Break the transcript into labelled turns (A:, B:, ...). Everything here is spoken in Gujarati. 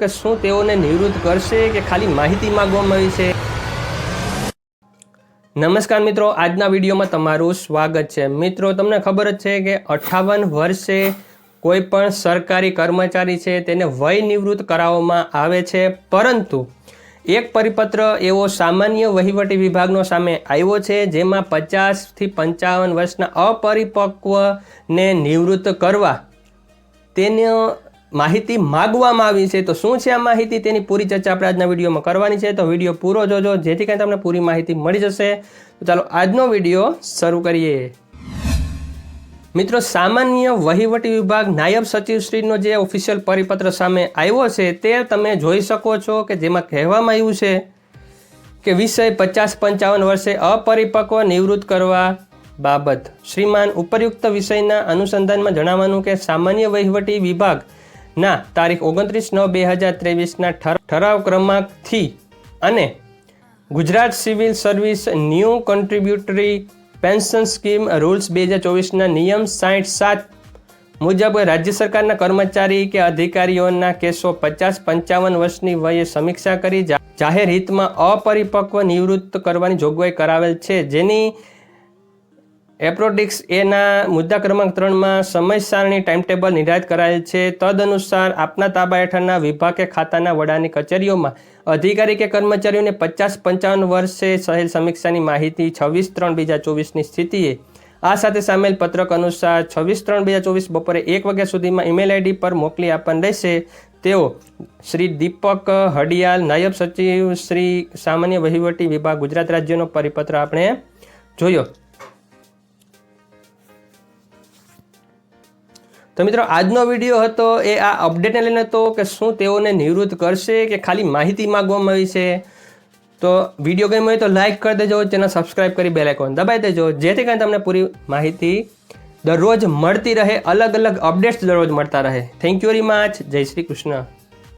A: કે શું તેઓને નિવૃત્ત કરશે કે ખાલી માહિતી માંગવામાં આવી છે? નમસ્કાર મિત્રો, આજના વિડીયોમાં તમારું સ્વાગત છે. મિત્રો, તમને ખબર જ છે કે અઠાવન વર્ષે કોઈ પણ સરકારી કર્મચારી છે તેને વય નિવૃત્ત કરાવવામાં આવે છે. પરંતુ એક પરિપત્ર એવો સામાન્ય વહીવટી વિભાગનો સામે આવ્યો છે, જેમાં પચાસથી પંચાવન વર્ષના અપરિપક્વને નિવૃત્ત કરવા તેની માહિતી માગવામાં આવી છે, તો શું છે આ માહિતી? તેની પૂરી ચર્ચા આપણે આજના વિડીયોમાં કરવાની છે. તો વીડિયો પૂરો જોજો, જેથી કરીને તમને પૂરી માહિતી મળી જશે. તો ચાલો, આજનો વીડિયો શરૂ કરીએ. મિત્રો, સામાન્ય વહીવટી વિભાગ નાયબ સચિવશ્રીનો જે ઓફિશિયલ પરિપત્ર સામે આવ્યો છે, તે તમે જોઈ શકો છો કે જેમાં કહેવામાં આવ્યું છે કે વિષય પચાસ પંચાવન વર્ષે અપરિપક્વ નિવૃત્ત કરવા બાબત. શ્રીમાન ઉપરયુક્ત વિષયના અનુસંધાનમાં જણાવવાનું કે સામાન્ય વહીવટી વિભાગના તારીખ ઓગણત્રીસ નવ બે હજાર ત્રેવીસના ઠરાવ ક્રમાંકથી અને Gujarat civil service new contributory pension scheme rules બે હજાર ચોવીસના નિયમ સાઠ સાત મુજબ રાજ્ય સરકારના કર્મચારી કે અધિકારીઓના કેસો પચાસ પંચાવન વર્ષની વયે સમીક્ષા કરી જાહેર હિતમાં અપરિપક્વ નિવૃત્ત કરવાની જોગવાઈ કરાવેલ છે. જેની એપ્રોડિક્સ એના મુદ્દા ક્રમાંક ત્રણમાં સમય સારણી ટાઈમટેબલ નિર્ધારિત કરાયેલ છે. તદ અનુસાર આપના તાબા હેઠળના વિભાગ કે ખાતાના વડાની કચેરીઓમાં અધિકારી કે કર્મચારીઓને પચાસ પંચાવન વર્ષે સહેલ સમીક્ષાની માહિતી છવ્વીસ ત્રણ બે હજાર ચોવીસની સ્થિતિએ આ સાથે સામેલ પત્રક અનુસાર છવ્વીસ ત્રણ બે હજાર ચોવીસ બપોરે એક વાગ્યા સુધીમાં ઈમેલ આઈડી પર મોકલી આપવાનું રહેશે. તેઓ શ્રી દીપક હડિયાલ, નાયબ સચિવ શ્રી સામાન્ય વહીવટી વિભાગ, ગુજરાત રાજ્યનો પરિપત્ર આપણે જોયો. તો મિત્રો, આજનો વીડિયો હતો એ આ અપડેટને લઈને હતો કે શું તેઓને નિવૃત્ત કરશે કે ખાલી માહિતી માગવામાં આવી છે. તો વીડિયો ગમ્યો હોય તો લાઇક કરી દેજો, ચેનલ સબસ્ક્રાઇબ કરી બેલ આઇકોન દબાઈ દેજો, જેથી કરીને તમને પૂરી માહિતી દરરોજ મળતી રહે અલગ અલગ અપડેટ્સ દરરોજ મળતા રહે. થેન્ક યુ વેરી મચ જય શ્રી કૃષ્ણ.